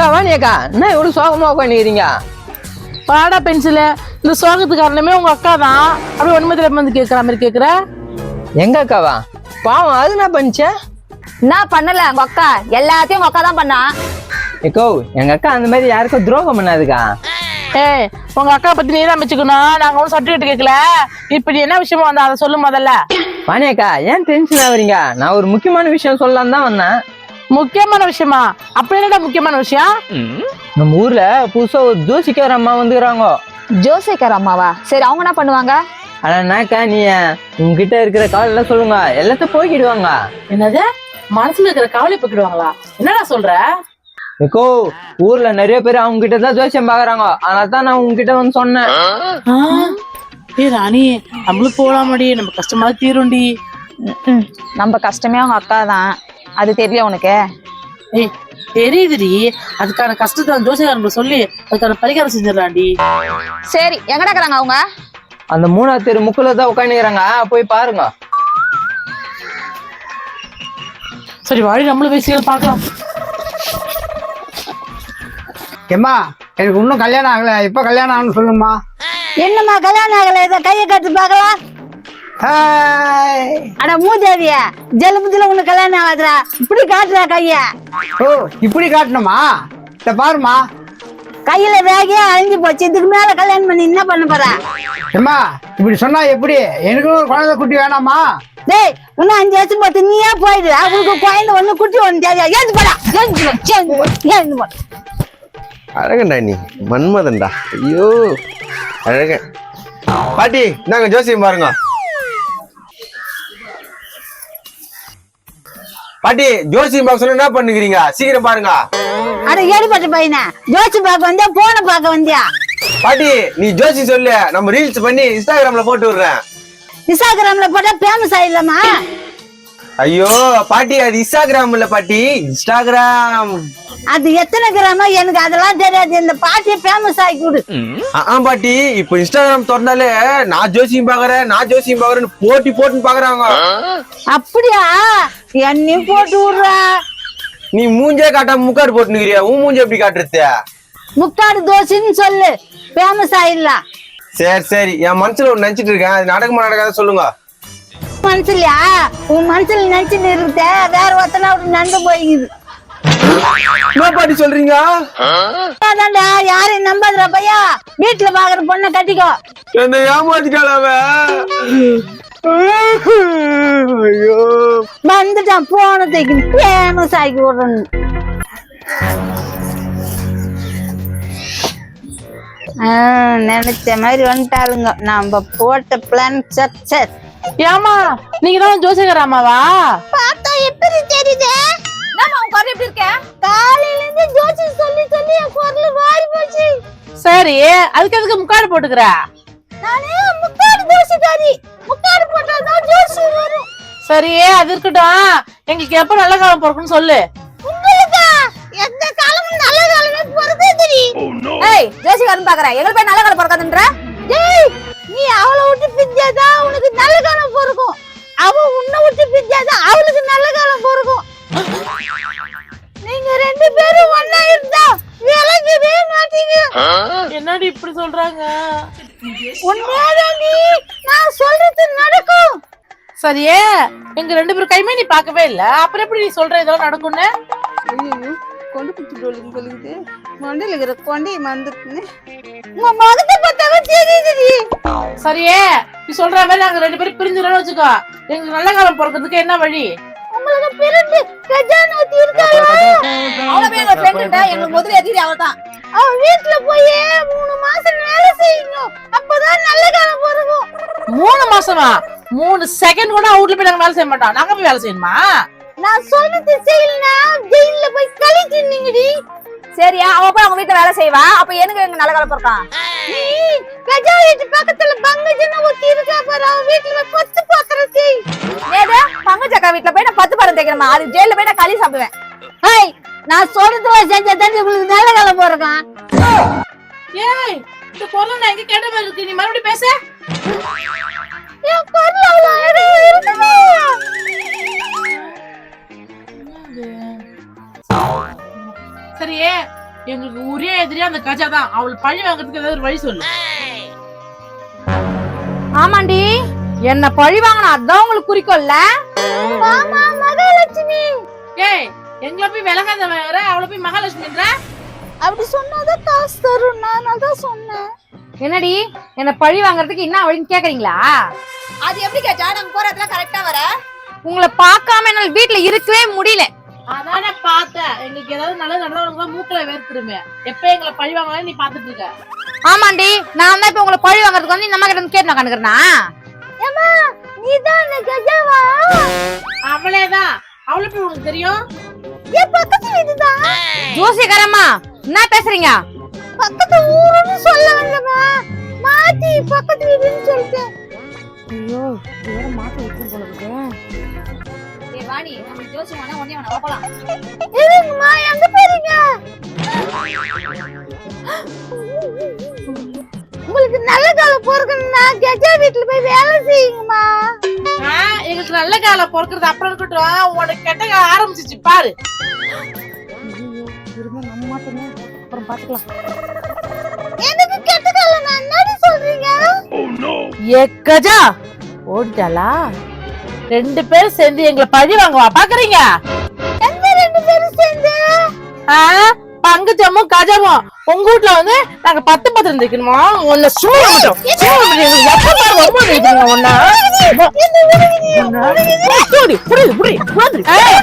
அக்கா வாணி அக்கா என்ன இவ்வளவு சோகமா உட்காந்துக்கிறீங்க பாடா பென்சிலு இந்த சோகத்துக்கு காரணமே உங்க அக்கா தான் ஒண்ணுமே தெரியாம வந்து கேக்குற மாதிரி கேக்குற? எங்க அக்காவா? பாவம் அது என்ன பண்ணுச்சே. என்ன பண்ணல உங்க அக்கா. எல்லாத்தையும் உங்க அக்கா தான் பண்ணா. ஏக்கோ எங்க அக்கா அந்த மாதிரி யாருக்கும் துரோகம் பண்ணாதுக்கா. ஏய் உங்க அக்கா பத்தி நீ தான் வச்சுக்கணும் நாங்க ஒன்றும் சர்டிஃபிகேட் கேட்கல. இப்ப நீ என்ன விஷயமா வந்தா? அதை சொல்லு முதல்ல. வாணி அக்கா ஏன் டென்ஷன் ஆகுறீங்க? நான் ஒரு முக்கியமான விஷயம் சொல்லலாம் தான் வந்தேன். முக்கியமான விஷயமா? அப்படி என்னடா முக்கியமான விஷயம்? நம்ம ஊர்ல புதுசா ஒரு ஜோசிக்கார அம்மா வந்துக்கிறாங்க. ஜோசிக்கார் அம்மாவா? சரி அவங்க என்ன பண்ணுவாங்க? ஆனா என்னக்கா நீ உங்ககிட்ட இருக்கிற கவலை எல்லாம் சொல்லுங்க. எல்லாத்தையும் போய்க்கிடுவாங்க என்னது? மனசுல இருக்கிற கவலை போக்கிடுவாங்களா? என்னடா சொல்ற? ஏக்கோ ஊர்ல நிறைய பேர் அவங்க கிட்ட தான் ஜோசியம் பாக்குறாங்க. அதனால தான் நான் உங்ககிட்ட வந்து சொன்னேன். ஏய் ராணி நம்மளும் போலாமடி? நம்ம கஷ்டமா தீரும்டி. ம்ம். நம்ம கஷ்டமே அவங்க அக்கா தான். அது தெரியல உனக்கு? ஏய் தெரியுதுடி. அதுக்கான கஷ்டத்தை அந்த ஜோசியக்காரங்க சொல்லி அதுக்கான பரிகாரம் செஞ்சிடலாம்டி. சரி எங்கடா இருக்கிறாங்க அவங்க? அந்த மூணாவது தெரு முக்குல தான் உட்காந்துக்கிறாங்க போய் பாருங்க. சரி வாடி நம்மளும் போய் சீக்கிரம் பார்க்கலாம். ஏம்மா எனக்கு இன்னும் கல்யாணம் ஆகல. எப்போ கல்யாணம் ஆகணும்னு சொல்லுமா என்னம்மா கல்யாணம் ஆகல? இதை கையை கட்டு பார்க்கலாம். ஹாய். அட மூதேவிய ஜெலுபுத்துல உனக்கு கல்யாணம் ஆகுதுடா. இப்படி காட்டுறா கைய. ஓ இப்படி காட்டணுமா? இத பாருமா. கையில வேகையா அழிஞ்சு போச்சு. இதுக்கு மேல கல்யாணம் பண்ணி என்ன பண்ண போற? ஏம்மா இப்படி சொன்னா எப்படி? எனக்கு ஒரு குழந்தை குட்டி வேணாமா? டேய் இன்னும் அஞ்சு வருஷம் பார்த்து நீயே போயிடு. அவங்களுக்கு குழந்தை ஒண்ணு குட்டி ஒண்ணு தெரியா ஏந்து போடா ஏந்து போ, ஏந்து போ, ஏந்து போ. அழகண்டா நீ. மன்மதன்டா. ஐயோ அழக பாட்டி நாங்க ஜோசியம் பாருங்க. பாட்டி ஜோசியம் பார்க்க சொன்னா என்ன பண்ணுகிறீங்க? சீக்கிரம் பாருங்க. அட ஏடுபட்ட பையனா. ஜோசி பார்க்க வந்தியா? போன பார்க்க வந்தியா? பாட்டி நீ ஜோசி சொல்லு. நம்ம ரீல்ஸ் பண்ணி இன்ஸ்டாகிராம்ல போட்டு விடுறேன். இன்ஸ்டாகிராம்ல போட்டா ஃபேமஸ் ஆயிடலாமா? ஐயோ பாட்டி அது இன்ஸ்டாகிராம் இல்ல பாட்டி. இன்ஸ்டாகிராம். அது எத்தனை கிராமோ எனக்கு அதெல்லாம் தெரியாது. இந்த பாட்டியை ஃபேமஸ் ஆகி கொடு. ஆ பாட்டி இப்போ இன்ஸ்டாகிராம் திறந்தாலே நான் ஜோசியம் பாக்குறேன் நான் ஜோசியம் பாக்குறேன்னு போட்டி போட்டுன்னு பாக்குறாங்க அப்படியா? என்னையும் போட்டு விடுறா. நீ மூஞ்சே காட்டாம முக்காடு போட்டுனுக்கிறியா? உன் மூஞ்ச எப்படி காட்டுறது? முக்காடு தோசைன்னு சொல்லு. ஃபேமஸ் ஆயிடலாம். சரி சரி. என் மனசுல ஒண்ணு நினைச்சிட்டு இருக்கேன். அது நடக்குமா நடக்காத சொல்லுங்க. மனசுலயா? உன் மனசுல நினைச்சிட்டு இருக்க வேற ஒருத்தனா அப்படி நடந்து போயிக்குது. என்ன பாட்டி சொல்றீங்க? அதான்டா யாரையும் நம்பாதுடா பையா. வீட்டுல பாக்குற பொண்ணை கட்டிக்கோ. என்ன ஏமாத்திட்டாள அவ? ஐயோ. வந்துட்டான் போனதுக்கு ஃபேமஸ் ஆக்கி விடுறேன்னு. ஆ, நினைச்ச மாதிரி வந்துட்டாளுங்க. நம்ம போட்ட பிளான் சக்சஸ் ஏமா நீங்க தான் ஜோசியக்கார அம்மாவா? பார்த்தா எப்படி தெரியுது? நம்ம உங்க குரல் எப்படி இருக்க? காலையில இருந்து ஜோசி சொல்லி சொல்லி என் குரல் மாறி போச்சு. சரி அதுக்கு அதுக்கு முக்காடு போட்டுக்கிற? நானே முக்காடு தோசைக்காரி முக்காடு போட்டாதான் ஜோசி வரும். சரி அது இருக்கட்டும். எங்களுக்கு எப்ப நல்ல காலம் பிறக்கும்னு சொல்லு. உங்களுக்கா? எந்த காலமும் நல்ல காலமே பிறந்தே தெரியும் ஏய் ஜோசிக்காரன் பாக்குறேன் எங்களுக்கு போய் நல்ல காலம் பிறக்காதுன்ற? டேய் நீ அவளை விட்டு பிஞ்சாதான் உனக்கு நல்ல காலம் பிறக்கும். அவ உன்னை விட்டு பிஞ்சாதான் அவளுக்கு நல்ல காலம் பிறக்கும். நீங்க ரெண்டு பேரும் ஒண்ணா இருந்தா விளங்கவே மாட்டீங்க. என்னடி இப்படி சொல்றாங்க? உண்மையாதான் நீ நான் சொல்றது நடக்கும். சரியே எங்க ரெண்டு பேரும் கைமே நீ பார்க்கவே இல்ல. அப்புறம் எப்படி நீ சொல்ற இதெல்லாம் நடக்கும்னு? கொண்டு குத்துட்டு சொல்லுது. மண்டையில் இருக்கிற கொண்டையை மறந்துட்டுன்னு உங்க முகத்தை பார்த்தாவே சரியே நீ சொல்ற மாதிரி நாங்க ரெண்டு பேரும் பிரிஞ்சுறோம்னு வச்சுக்கோ. எங்களுக்கு நல்ல காலம் பிறக்கிறதுக்கு என்ன வழி? உங்களுக்கு பிறந்து கஜானோத்தி இருக்காளா? அவ்வளவு எங்க ஃப்ரெண்ட் எங்களுக்கு முதல்ல எதிரி அவ வீட்டுல போய் மூணு மாசம் வேலை செய்யணும். அப்பதான் நல்ல காலம் பிறக்கும். மூணு மாசமா? மூணு செகண்ட் கூட வீட்ல போய் நாங்க வேலை செய்ய மாட்டோம். நாங்க போய் வேலை செய்யணுமா? நான் சொன்னது செய்யலனா ஜெயில போய் கழிச்சிருந்தீங்கடி சரியா அவ போய் அவங்க வீட்டுல வேலை செய்வா. அப்ப எனக்கு எங்க நல்ல காலம் பிறக்கான் நீ கஜா வீட்டு பக்கத்துல பங்கஜன ஒத்தி இருக்கா பாரு அவ வீட்டுல போய் கொத்து பாக்குறது ஏதோ பங்கஜக்கா வீட்டுல போய் நான் பத்து படம் தைக்கணுமா அது ஜெயில போய் நான் களி சாப்பிடுவேன். ஹாய் நான் சொல்றதுல செஞ்சா தான் உங்களுக்கு நல்ல காலம் பிறக்கும் ஏய் இந்த பொருள் நான் எங்க கேட்ட மாதிரி இருக்கு? நீ மறுபடியும் பேச. சரியே பழியா அந்த கஜா தான். அவள் பழி வாங்குறதுக்கு ஏதாவது ஒரு வழி சொல்லு. ஆமாண்டி என்ன பழி வாங்கணும் அதான் உங்களுக்கு குறிக்கோள்ல? ஆமா மகாலட்சுமி. ஏய் எங்களை போய் விலகாத வேற அவளை போய் மகாலட்சுமின்ற? அப்படி சொன்னாதான் காசு தரும் நான் தான் சொன்னேன். என்னடி என்ன பழி வாங்குறதுக்கு என்ன வழின்னு கேக்குறீங்களா? அது எப்படி கேட்டா நாங்க போற இடத்துல கரெக்டா வர? உங்களை பார்க்காம என்னால வீட்ல இருக்கவே முடியல. அதானே பார்த்தேன். எங்களுக்கு ஏதாவது நல்லது நடந்தவங்க மூக்கல வேர்த்துருமே. எப்ப எங்களை பழி வாங்கலாம் நீ பாத்துட்டு இருக்க ஆமாண்டி நான் தான் இப்ப உங்களை பழி வாங்குறதுக்கு வந்து இந்த அம்மா கிட்ட வந்து கேட்டு நான் கண்டுக்கிறேனா? தான் கஜாவா? அவளேதான். அவளை போய் உனக்கு தெரியும். என் பக்கத்து வீடு தான் ஜோசியக்காரம்மா என்ன பேசுறீங்க? பக்கத்து ஊருன்னு சொல்ல மாத்தி பக்கத்து வீடுன்னு சொல்லிட்டேன். ஐயோ வேற மாத்தி விட்டு போல இருக்கு. ஏய் வாணி நம்ம ஜோசியம் வேணா ஒண்ணே வேணா போலாம் இருங்கம்மா எங்க போறீங்க உங்களுக்கு நல்ல காலம் பொறுக்கணும்னா கஜா வீட்டுல போய் வேலை செய்யுங்கம்மா. ஆ, எங்களுக்கு நல்ல காலம் பொறுக்கிறது அப்புறம் இருக்கட்டும். உனக்கு கெட்ட காலம் ஆரம்பிச்சிச்சு பாரு. இருந்தா நம்ம மாட்டோமே அப்புறம் பாத்துக்கலாம். எனக்கு கெட்ட காலம்? நான் என்னடி சொல்றீங்க? ஏ கஜா ஓடிட்டாளா? ரெண்டு பேரும் சேர்ந்து எங்களை பழி வாங்குவா பாக்குறீங்க? ரெண்டு பேரும் சேர்ந்து? ஆ, பங்குச்சமும் கஜமும் உங்க வீட்ல வந்து நாங்க பத்து பத்து இருந்துக்கணுமா உன்னை சூழ விட்டோம் சூழ விட்டு எப்ப பாரு ரொம்ப நினைக்கிறீங்க உன்னை. புரியுது புரியுது புரியுது ஏய்,